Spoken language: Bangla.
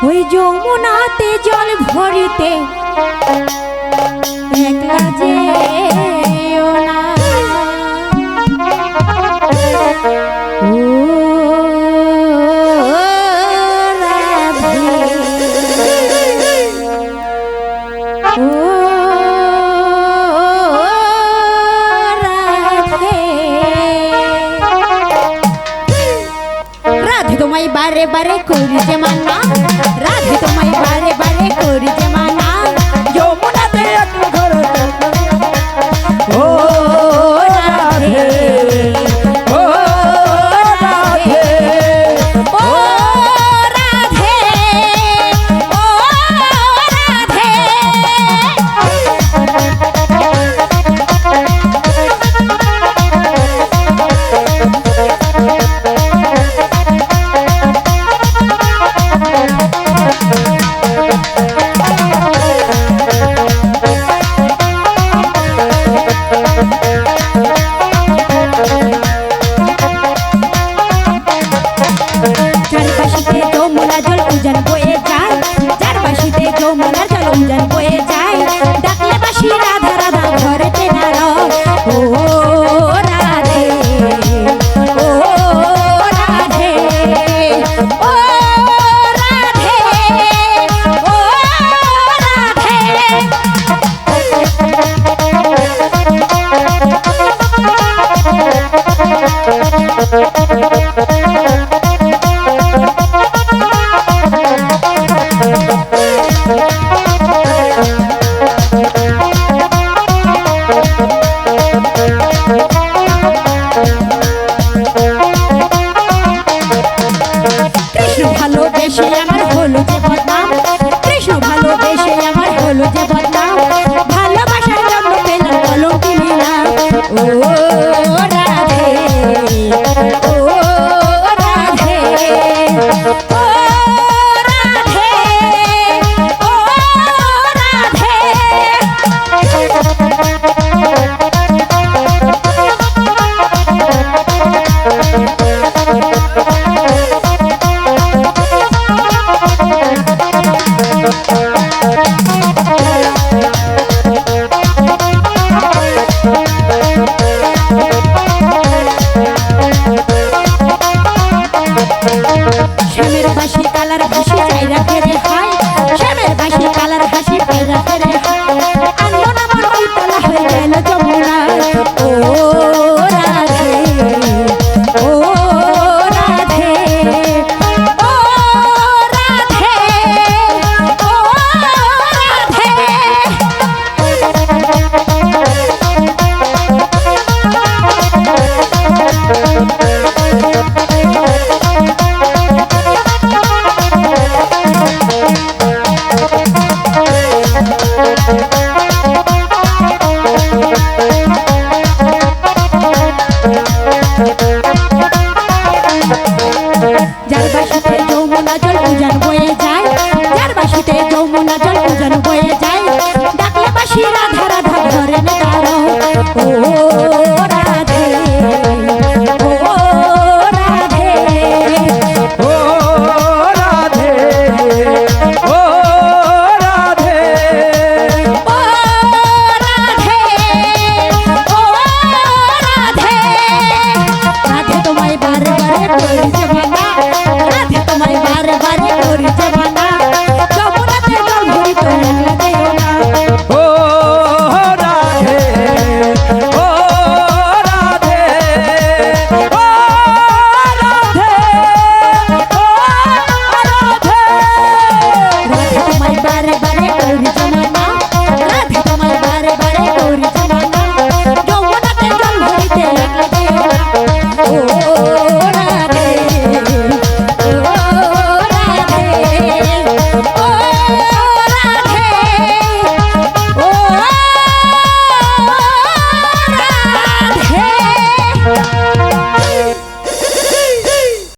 ওই যমুনাতে জল ভরিতে একলা যে তোমায় বারে বারে করি যে মান্না। রাধে তোমায় বারে বারে করি হলো যে